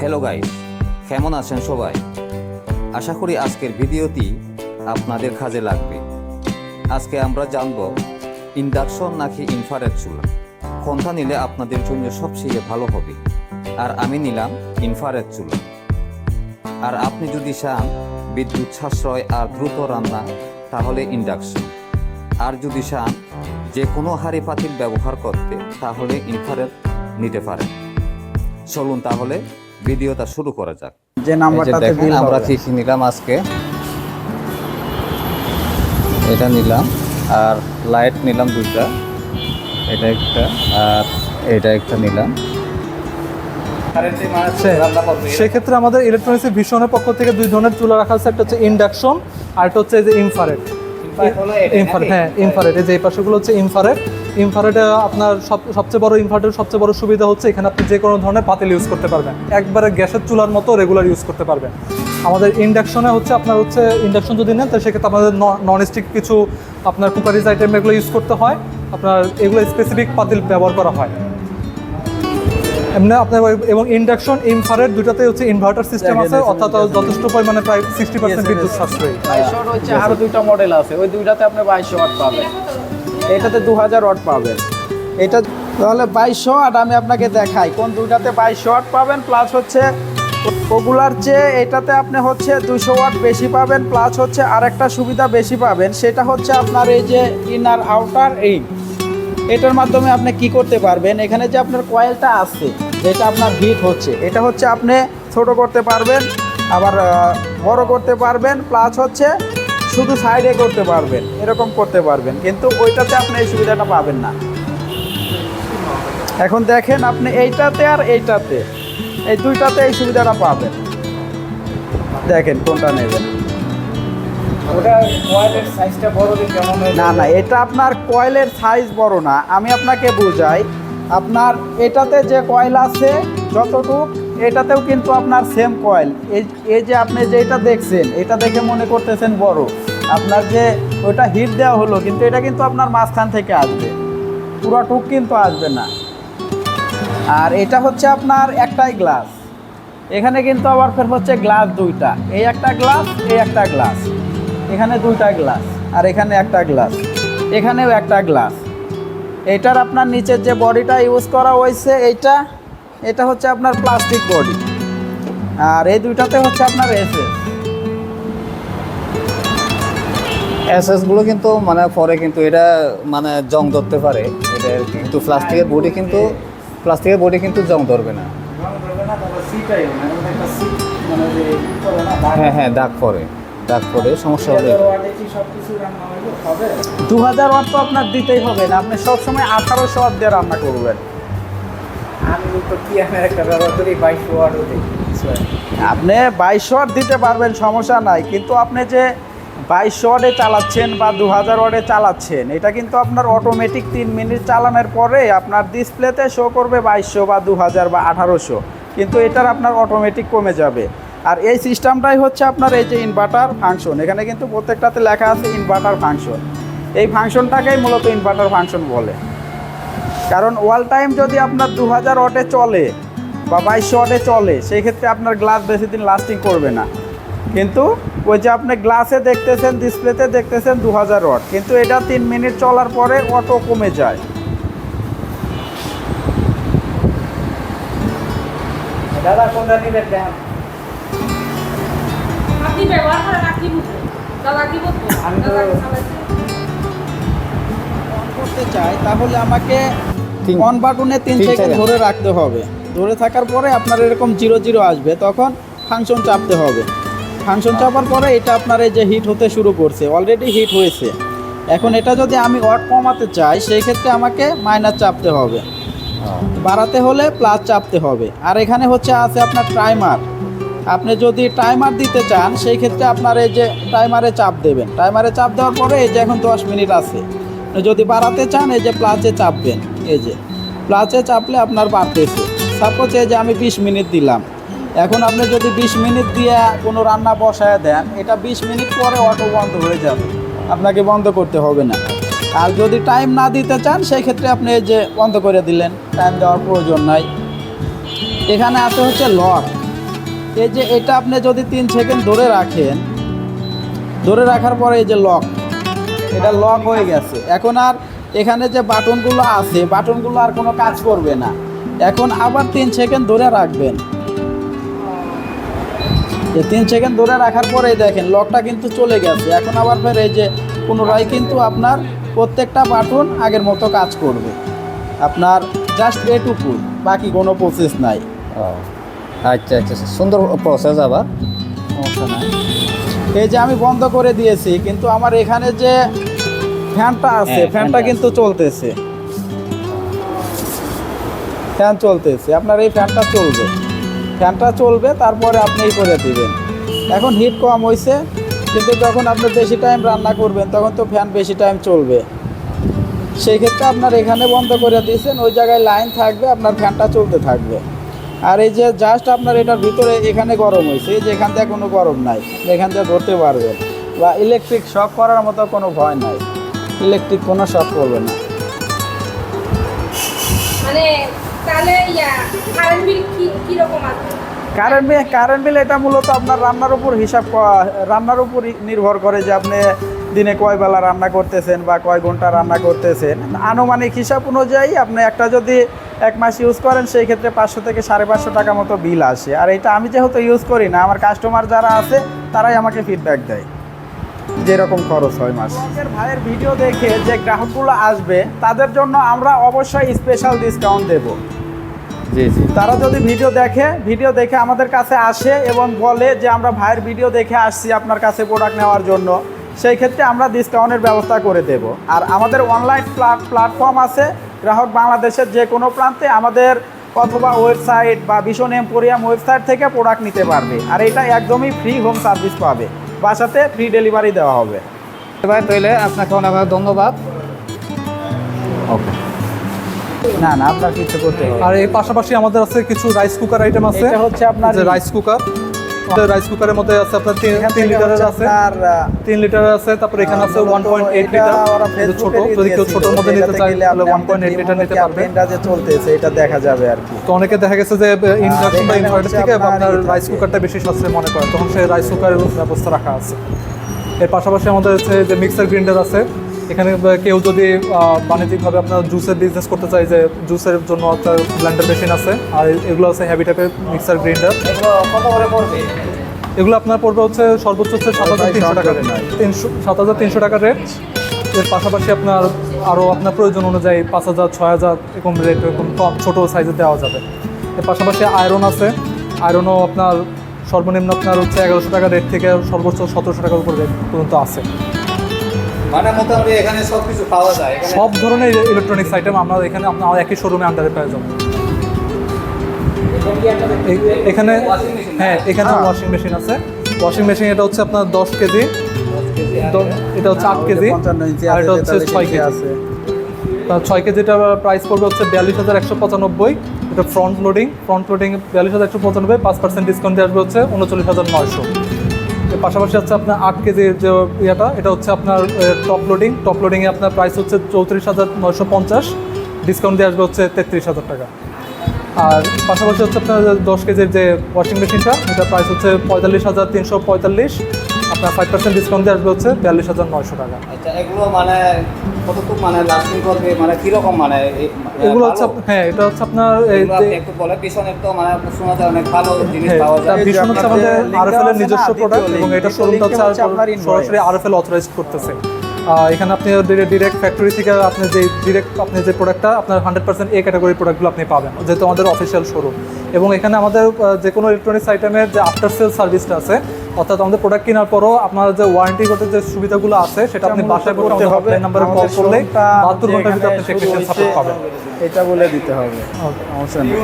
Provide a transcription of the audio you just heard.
Hello guys কেমন আছেন সবাই? আশা করি আজকের ভিডিওটি আপনাদের কাজে লাগবে। আজকে আমরা জানব ইন্ডাকশন নাকি ইনফারেট চুলা? কোনটা নিলে আপনাদের জন্য সবচেয়ে ভালো হবে? আর আমি নিলাম ইনফারেট চুলা। আর আপনি যদি চান বিদ্যুৎ সাশ্রয় আর দ্রুত রান্না, তাহলে ইন্ডাকশন আর যদি চান যে কোনো হাঁড়ি পাতিল ব্যবহার করতে, তাহলে ইনফারেট নিতে পারেন। চলুন তাহলে ভিডিওটা শুরু করা যাক। যে নাম্বারটাতে বিল আমরা কি নিলাম আজকে। এটা নিলাম আর লাইট নিলাম দুইটা। এটা একটা আর এটা একটা নিলাম। সেক্ষেত্রে আমাদের ইলেকট্রনিক্স ভীষণের পক্ষ থেকে দুই ধরনের চুলা রাখা আছে একটা হচ্ছে ইন্ডাকশন আর একটা হচ্ছে যে ইনফারেট ইনফারেট হ্যাঁ ইনফারেট এই যে এই পাশেগুলো হচ্ছে ইনফারেট ইনফারেটে আপনার সব সবচেয়ে বড় ইনফারেটের সবচেয়ে বড় সুবিধা হচ্ছে এখানে আপনি যে কোনো ধরনের পাতিল ইউজ করতে পারবেন। একবারে গ্যাসের চুলার মতো রেগুলার ইউজ করতে পারবেন। আমাদের ইন্ডাকশনে হচ্ছে আপনার হচ্ছে ইন্ডাকশন যদি নেন তাহলে সেক্ষেত্রে আপনাদের নন স্টিক কিছু আপনার কুকারিজ আইটেম এগুলো ইউজ করতে হয়। আপনার এগুলো স্পেসিফিক পাতিল ব্যবহার করা হয়। এমনি আপনার এবং ইন্ডাকশন ইনফারেট দুটাতে হচ্ছে ইনভার্টার সিস্টেম আছে অর্থাৎ যথেষ্ট পরিমাণে প্রায় সিক্সটি পার্সেন্ট বিদ্যুৎ সাশ্রয়ী। হচ্ছে আরও দুইটা মডেল আছে ওই দুইটাতে আপনি বাইশশো ওয়াট পাবেন। এটাতে দু হাজার ওয়াট পাবেন। এটা তাহলে বাইশশো ওয়াট আমি আপনাকে দেখাই। কোন দুইটাতে বাইশশো ওয়াট পাবেন প্লাস হচ্ছে ওগুলার চেয়ে এটাতে আপনি হচ্ছে দুশো ওয়াট বেশি পাবেন প্লাস হচ্ছে আরেকটা সুবিধা বেশি পাবেন, সেটা হচ্ছে আপনার এই যে ইনার আউটার এই এটার মাধ্যমে আপনি কি করতে পারবেন? এখানে যে আপনার কয়েলটা আছে, যেটা আপনার হিট হচ্ছে, এটা হচ্ছে আপনি ছোট করতে পারবেন, আবার বড় করতে পারবেন প্লাস হচ্ছে শুধু সাইডে করতে পারবেন এরকম করতে পারবেন কিন্তু ওইটাতে আপনি এই সুবিধাটা পাবেন না। এখন দেখেন আপনি এইটাতে আর এইটাতে এই দুইটাতে এই সুবিধাটা পাবেন। দেখেন কোনটা নেবেন। ওটা কয়েলের সাইজটা বড় কেমন না না এটা আপনার কয়েলের সাইজ বড় না। আমি আপনাকে বুঝাই আপনার এটাতে যে কয়েল আছে যতটুক এটাতেও কিন্তু আপনার সেম কয়েল এই এই যে আপনি যেটা দেখছেন এটা দেখে মনে করতেছেন বড়। আপনার যে ওটা হিট দেওয়া হলো, কিন্তু এটা কিন্তু আপনার মাঝখান থেকে আসবে। পুরো টুক কিন্তু আসবে না। আর এটা হচ্ছে আপনার একটাই গ্লাস এখানে কিন্তু আবার ফের হচ্ছে গ্লাস দুইটা। এই একটা গ্লাস এই একটা গ্লাস এখানে দুইটা গ্লাস আর এখানে একটা গ্লাস এখানেও একটা গ্লাস এটার আপনার নিচের যে বডিটা ইউজ করা হয়েছে, এইটা, এটা হচ্ছে আপনার প্লাস্টিক বডি আর এই দুইটাতে হচ্ছে আপনার এসএস এসএসগুলো কিন্তু মানে পরে কিন্তু এটা মানে জং ধরতে পারে। এটা কিন্তু প্লাস্টিকের বডি কিন্তু প্লাস্টিকের বডি কিন্তু জং ধরবে না। হ্যাঁ হ্যাঁ দাগ পরে দাগ পরে সমস্যা হবে দু হাজার ওয়াট তো আপনার দিতেই হবে না আপনি সবসময় আঠারোশো ওয়াট দিয়ে রান্না করবেন। আমি তো কি আমার একটা ব্যবহার করি বাইশ ওয়াটও দিই। আপনি বাইশশো ওয়াট দিতে পারবেন সমস্যা নাই কিন্তু আপনি যে বাইশশো ওয়াটে চালাচ্ছেন বা দু হাজার ওয়াটে চালাচ্ছেন, এটা কিন্তু আপনার অটোমেটিক তিন মিনিট চালানোর পরে আপনার ডিসপ্লেতে শো করবে বাইশশো বা দু হাজার বা আঠারোশো, কিন্তু এটার আপনার অটোমেটিক কমে যাবে। আর এই সিস্টেমটাই হচ্ছে আপনার এই যে ইনভার্টার ফাংশন এখানে কিন্তু প্রত্যেকটাতে লেখা আছে ইনভার্টার ফাংশন এই ফাংশনটাকেই মূলত ইনভার্টার ফাংশন বলে। কারণ ওয়াল টাইম যদি আপনার দু হাজার ওয়াটে চলে বা বাইশশো ওয়াটে চলে সেই ক্ষেত্রে আপনার গ্লাস বেশি দিন লাস্টিং করবে না। কিন্তু ওই যে আপনি গ্লাসে দেখতেছেন ডিসপ্লেতে দেখতেছেন দু হাজার ওয়াট কিন্তু এটা তিন মিনিট চলার পরে অটো কমে যায়। দাদা কোনটা নিবেন দেন আপনি ব্যবহার করেন আপনি বুঝবেন দাদা কি বুঝবেন আমি তো- দাদা কি চালাচ্ছে? অন করতে চাই তাহলে আমাকে অন বাটনে তিন তিন সেকেন্ড ধরে রাখতে হবে। ধরে থাকার পরে আপনার এরকম জিরো জিরো আসবে তখন ফাংশন চাপতে হবে। ফাংশন চাপার পরে এটা আপনার এই যে হিট হতে শুরু করছে অলরেডি হিট হয়েছে। এখন এটা যদি আমি ওয়াট কমাতে চাই সেই ক্ষেত্রে আমাকে মাইনাস চাপতে হবে। বাড়াতে হলে প্লাস চাপতে হবে। আর এখানে হচ্ছে আছে আপনার টাইমার আপনি যদি টাইমার দিতে চান সেই ক্ষেত্রে আপনার এই যে টাইমারে চাপ দেবেন। টাইমারে চাপ দেওয়ার পরে এই যে এখন দশ মিনিট আছে। যদি বাড়াতে চান, এই যে প্লাসে চাপবেন। এই যে প্লাসে চাপলে আপনার বাড়তেছে। সাপোজ এই যে আমি বিশ মিনিট দিলাম। এখন আপনি যদি বিশ মিনিট দিয়ে কোনো রান্না বসায় দেন, এটা বিশ মিনিট পরে অটো বন্ধ হয়ে যাবে। আপনাকে বন্ধ করতে হবে না। আর যদি টাইম না দিতে চান সেই ক্ষেত্রে আপনি যে বন্ধ করে দিলেন টাইম দেওয়ার প্রয়োজন নাই। এখানে আছে হচ্ছে লক এই যে এটা আপনি যদি তিন সেকেন্ড ধরে রাখেন, ধরে রাখার পরে এই যে লক এটা লক হয়ে গেছে। এখন আর এখানে যে বাটনগুলো আছে বাটনগুলো আর কোনো কাজ করবে না। এখন আবার তিন সেকেন্ড ধরে রাখবেন। যে তিন সেকেন্ড ধরে রাখার পরেই দেখেন লকটা কিন্তু চলে গেছে। এখন আবার ফের এই যে পুনরায় কিন্তু আপনার প্রত্যেকটা বাটন আগের মতো কাজ করবে। আপনার জাস্ট এটুকু বাকি কোনো প্রসেস নাই। আচ্ছা আচ্ছা আচ্ছা। সুন্দর প্রসেস আবার। সমস্যা নাই। এই যে আমি বন্ধ করে দিয়েছি কিন্তু আমার এখানে যে ফ্যানটা আছে হ্যাঁ, ফ্যানটা কিন্তু চলতেছে। ফ্যান চলতেছে আপনার এই ফ্যানটা চলবে। ফ্যানটা চলবে, তারপরে আপনি করে দিবেন। এখন হিট কম হয়েছে কিন্তু যখন আপনি বেশি টাইম রান্না করবেন, তখন তো ফ্যান বেশি টাইম চলবে। সেই ক্ষেত্রে আপনার এখানে বন্ধ করে দিয়েছেন, ওই জায়গায় লাইন থাকবে, আপনার ফ্যানটা চলতে থাকবে। আর এই যে জাস্ট আপনার এটার ভিতরে এখানে গরম হয়েছে এই যে এখান থেকে কোনো গরম নাই, এখান থেকে ধরতে পারবেন। বা ইলেকট্রিক শক করার মতো কোনো ভয় নাই ইলেকট্রিক কোনো শক করবে না। মানে তাহলে ইয়া কারেন্ট বিল কি কারেন্ট বিল কারেন্ট বিল এটা মূলত আপনার রান্নার উপর হিসাব রান্নার উপর নির্ভর করে যে আপনি দিনে কয় বেলা রান্না করতেছেন বা কয় ঘণ্টা রান্না করতেছেন। আনুমানিক হিসাব অনুযায়ী আপনি একটা যদি এক মাস ইউজ করেন সেই ক্ষেত্রে পাঁচশো থেকে সাড়ে পাঁচশো টাকা মতো বিল আসে। আর এটা আমি যেহেতু ইউজ করি না আমার কাস্টমার যারা আছে তারাই আমাকে ফিডব্যাক দেয়। যেরকম খরচ হয় মাস। ভাইয়ের ভিডিও দেখে যে গ্রাহকগুলো আসবে তাদের জন্য আমরা অবশ্যই স্পেশাল ডিসকাউন্ট দেবো। জি জি। তারা যদি ভিডিও দেখে ভিডিও দেখে আমাদের কাছে আসে এবং বলে যে আমরা ভাইয়ের ভিডিও দেখে আসছি আপনার কাছে প্রোডাক্ট নেওয়ার জন্য সেই ক্ষেত্রে আমরা ডিসকাউন্টের ব্যবস্থা করে দেব। আর আমাদের অনলাইন প্ল্যাটফর্ম আছে গ্রাহক বাংলাদেশের যে কোনো প্রান্তে আমাদের অথবা ওয়েবসাইট বা ভীষণ এম্পোরিয়াম ওয়েবসাইট থেকে প্রোডাক্ট নিতে পারবে। আর এটা একদমই ফ্রি হোম সার্ভিস পাবে। বাসাতে ফ্রি ডেলিভারি দেওয়া হবে। ভাই তাহলে আপনাকে অনেক অনেক ধন্যবাদ। ওকে না না আপনার কিছু করতে হবে। আর এই পাশাপাশি আমাদের আছে কিছু রাইস কুকার আইটেম আছে। এটা হচ্ছে আপনার যে রাইস কুকার রাইস কুকারের মধ্যে আছে আপনার তিন লিটারের আছে। তিন লিটারের আছে তারপরে এখানে আছে ওয়ান পয়েন্ট এইট লিটার ছোট যদি কেউ ছোটোর মধ্যে নিতে চায় তাহলে ওয়ান পয়েন্ট এইট লিটার নিতে পারবে। যে চলতেছে এটা দেখা যাবে আর কি। তো অনেকে দেখা গেছে যে ইন্ডাকশন বা ইনভার্টার থেকে আপনার রাইস কুকারটা বেশি সাশ্রয় মনে করে তখন সেই রাইস কুকারের ব্যবস্থা রাখা আছে। এর পাশাপাশি আমাদের হচ্ছে যে মিক্সার গ্রাইন্ডার আছে। এখানে কেউ যদি বাণিজ্যিকভাবে আপনার জুসের বিজনেস করতে চায় যে জুসের জন্য একটা ব্লেন্ডার মেশিন আছে আর এগুলো আছে টাইপের মিক্সার গ্রাইন্ডার এগুলো কত করে পড়বে? এগুলো আপনার পড়বে হচ্ছে সর্বোচ্চ হচ্ছে সাত হাজার তিনশো টাকা রেট। তিনশো সাত হাজার তিনশো টাকা রেট। এর পাশাপাশি আপনার আরও আপনার প্রয়োজন অনুযায়ী পাঁচ হাজার ছয় হাজার এরকম রেট এরকম কম ছোটো সাইজে দেওয়া যাবে। এর পাশাপাশি আয়রন আছে। আয়রনও আপনার সর্বনিম্ন আপনার হচ্ছে এগারোশো টাকা রেট থেকে সর্বোচ্চ সতেরোশো টাকার উপর রেট পর্যন্ত আছে। মানে মোটামুটি এখানে সব কিছু পাওয়া যায় সব ধরনের ইলেকট্রনিক্স আইটেম আমরা এখানে আপনার একই শোরুমে আন্ডারে পেয়ে যাব এখানে? হ্যাঁ এখানে হ্যাঁ। ওয়াশিং মেশিন আছে। ওয়াশিং মেশিন এটা হচ্ছে আপনার দশ কেজি। এটা হচ্ছে আট কেজি। আর এটা হচ্ছে ছয় কেজি। আছে। ছয় কেজিটা প্রাইস পড়বে হচ্ছে বিয়াল্লিশ হাজার একশো পঁচানব্বই। এটা ফ্রন্ট লোডিং ফ্রন্ট লোডিং বিয়াল্লিশ হাজার একশো পঁচানব্বই পাঁচ পার্সেন্ট ডিসকাউন্ট দিয়ে আসবে হচ্ছে উনচল্লিশ হাজার নয়শো। পাশাপাশি হচ্ছে আপনার আট কেজির যে ইয়েটা, এটা হচ্ছে আপনার টপ লোডিং টপ লোডিংয়ে আপনার প্রাইস হচ্ছে চৌত্রিশ হাজার নয়শো পঞ্চাশ। ডিসকাউন্ট দিয়ে আসবে হচ্ছে তেত্রিশ হাজার টাকা। আর পাশাপাশি হচ্ছে আপনার দশ কেজির যে ওয়াশিং মেশিনটা এটার প্রাইস হচ্ছে পঁয়তাল্লিশ হাজার তিনশো পঁয়তাল্লিশ। আপনার ফাইভ পার্সেন্ট ডিসকাউন্ট দিয়ে আসবে হচ্ছে বিয়াল্লিশ হাজার নয়শো টাকা। আচ্ছা এগুলো মানে কতটুকু মানে লাস্টিং করবে? মানে কীরকম মানে এগুলো হচ্ছে হ্যাঁ এটা হচ্ছে আপনার একটু বলে পিছনের তো মানে শোনা যায় অনেক ভালো জিনিস হ্যাঁ, পাওয়া যায়। ভীষণ হচ্ছে আমাদের আরএফএল এর নিজস্ব প্রোডাক্ট এবং এটা শোরুমটা হচ্ছে। সরাসরি আরএফএল অথরাইজ করতেছে। এখানে আপনি ডিরেক্ট ফ্যাক্টরি থেকে আপনি যে ডিরেক্ট আপনি যে প্রোডাক্টটা আপনার হান্ড্রেড পার্সেন্ট এ ক্যাটাগরি প্রোডাক্টগুলো আপনি পাবেন যেহেতু আমাদের অফিসিয়াল শোরুম এবং এখানে আমাদের যে কোনো ইলেকট্রনিক্স আইটেমের যে আফটার সেল সার্ভিসটা আছে অর্থাৎ আমাদের প্রোডাক্ট কেনার পরও আপনার যে ওয়ারেন্টিগত যে সুবিধাগুলো আছে সেটা আপনি বাসায় বসে করতে আমাদের হবে। নাম্বারে কল করলে showroom-টা বাহাত্তর ঘণ্টার ভিতরে আপনি টেকনিশিয়ান সাপোর্ট পাবেন। এটা বলে দিতে হবে। নেই।